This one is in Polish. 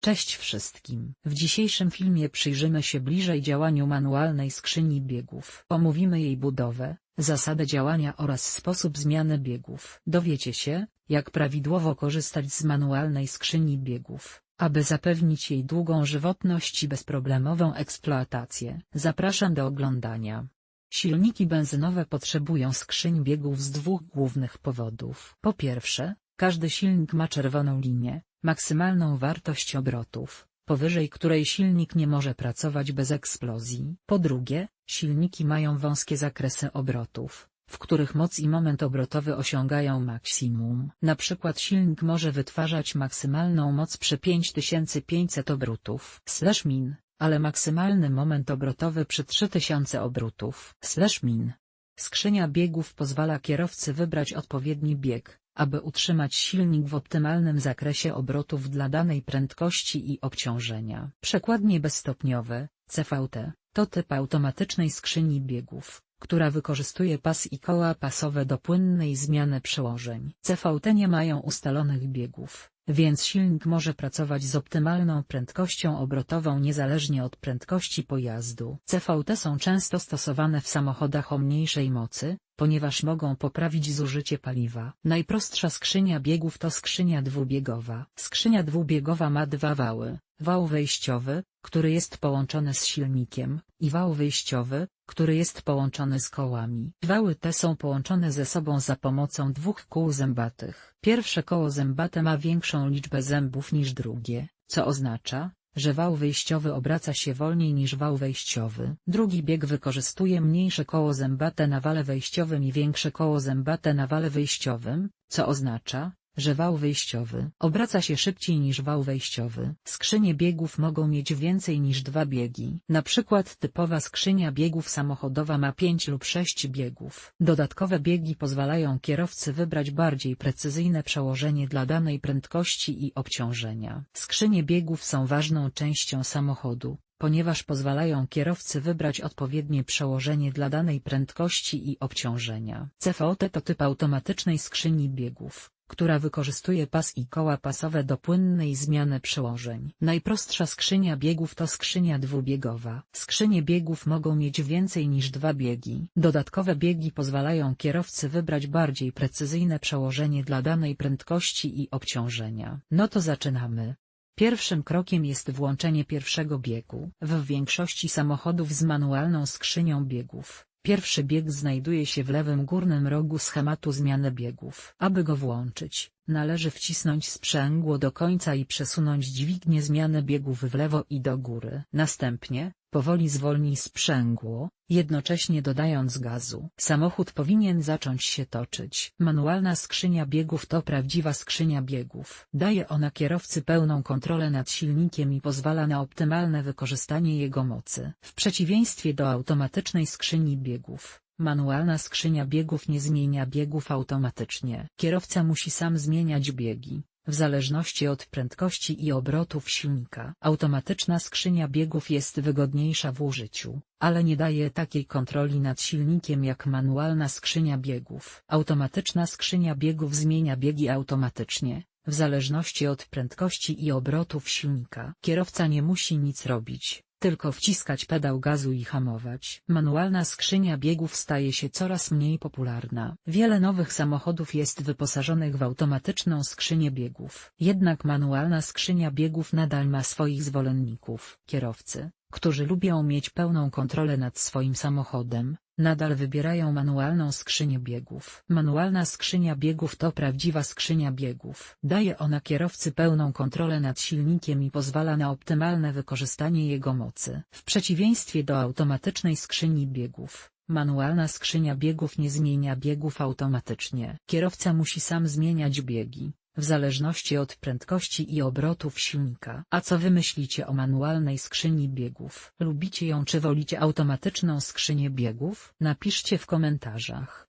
Cześć wszystkim. W dzisiejszym filmie przyjrzymy się bliżej działaniu manualnej skrzyni biegów. Omówimy jej budowę, zasadę działania oraz sposób zmiany biegów. Dowiecie się, jak prawidłowo korzystać z manualnej skrzyni biegów, aby zapewnić jej długą żywotność i bezproblemową eksploatację. Zapraszam do oglądania. Silniki benzynowe potrzebują skrzyń biegów z dwóch głównych powodów. Po pierwsze, każdy silnik ma czerwoną linię, maksymalną wartość obrotów, powyżej której silnik nie może pracować bez eksplozji. Po drugie, silniki mają wąskie zakresy obrotów, w których moc i moment obrotowy osiągają maksimum. Na przykład silnik może wytwarzać maksymalną moc przy 5500 obrotów slash min, ale maksymalny moment obrotowy przy 3000 obrotów slash min. Skrzynia biegów pozwala kierowcy wybrać odpowiedni bieg, aby utrzymać silnik w optymalnym zakresie obrotów dla danej prędkości i obciążenia. Przekładnie bezstopniowe, CVT, to typ automatycznej skrzyni biegów, która wykorzystuje pas i koła pasowe do płynnej zmiany przełożeń. CVT nie mają ustalonych biegów, więc silnik może pracować z optymalną prędkością obrotową niezależnie od prędkości pojazdu. CVT są często stosowane w samochodach o mniejszej mocy, ponieważ mogą poprawić zużycie paliwa. Najprostsza skrzynia biegów to skrzynia dwubiegowa. Skrzynia dwubiegowa ma dwa wały, wał wejściowy, który jest połączony z silnikiem, i wał wyjściowy, który jest połączony z kołami. Wały te są połączone ze sobą za pomocą dwóch kół zębatych. Pierwsze koło zębate ma większą liczbę zębów niż drugie, co oznacza, że wał wyjściowy obraca się wolniej niż wał wejściowy. Drugi bieg wykorzystuje mniejsze koło zębate na wale wejściowym i większe koło zębate na wale wyjściowym, co oznacza, że wał wyjściowy obraca się szybciej niż wał wejściowy. Skrzynie biegów mogą mieć więcej niż dwa biegi. Na przykład typowa skrzynia biegów samochodowa ma 5 lub 6 biegów. Dodatkowe biegi pozwalają kierowcy wybrać bardziej precyzyjne przełożenie dla danej prędkości i obciążenia. Skrzynie biegów są ważną częścią samochodu, ponieważ pozwalają kierowcy wybrać odpowiednie przełożenie dla danej prędkości i obciążenia. CVT to typ automatycznej skrzyni biegów która wykorzystuje pas i koła pasowe do płynnej zmiany przełożeń. Najprostsza skrzynia biegów to skrzynia dwubiegowa. Skrzynie biegów mogą mieć więcej niż dwa biegi. Dodatkowe biegi pozwalają kierowcy wybrać bardziej precyzyjne przełożenie dla danej prędkości i obciążenia. No to zaczynamy. Pierwszym krokiem jest włączenie pierwszego biegu. W większości samochodów z manualną skrzynią biegów, Pierwszy bieg znajduje się w lewym górnym rogu schematu zmiany biegów. Aby go włączyć, należy wcisnąć sprzęgło do końca i przesunąć dźwignię zmiany biegów w lewo i do góry. Następnie, powoli zwolnij sprzęgło, jednocześnie dodając gazu. Samochód powinien zacząć się toczyć. Manualna skrzynia biegów to prawdziwa skrzynia biegów. Daje ona kierowcy pełną kontrolę nad silnikiem i pozwala na optymalne wykorzystanie jego mocy. W przeciwieństwie do automatycznej skrzyni biegów, Manualna skrzynia biegów nie zmienia biegów automatycznie. Kierowca musi sam zmieniać biegi, w zależności od prędkości i obrotów silnika. Automatyczna skrzynia biegów jest wygodniejsza w użyciu, ale nie daje takiej kontroli nad silnikiem jak manualna skrzynia biegów. Automatyczna skrzynia biegów zmienia biegi automatycznie, w zależności od prędkości i obrotów silnika. Kierowca nie musi nic robić, tylko wciskać pedał gazu i hamować. Manualna skrzynia biegów staje się coraz mniej popularna. Wiele nowych samochodów jest wyposażonych w automatyczną skrzynię biegów. Jednak manualna skrzynia biegów nadal ma swoich zwolenników. Kierowcy, którzy lubią mieć pełną kontrolę nad swoim samochodem, nadal wybierają manualną skrzynię biegów. Manualna skrzynia biegów to prawdziwa skrzynia biegów. Daje ona kierowcy pełną kontrolę nad silnikiem i pozwala na optymalne wykorzystanie jego mocy. W przeciwieństwie do automatycznej skrzyni biegów, Manualna skrzynia biegów nie zmienia biegów automatycznie. Kierowca musi sam zmieniać biegi, w zależności od prędkości i obrotów silnika. A co wy myślicie o manualnej skrzyni biegów? Lubicie ją czy wolicie automatyczną skrzynię biegów? Napiszcie w komentarzach.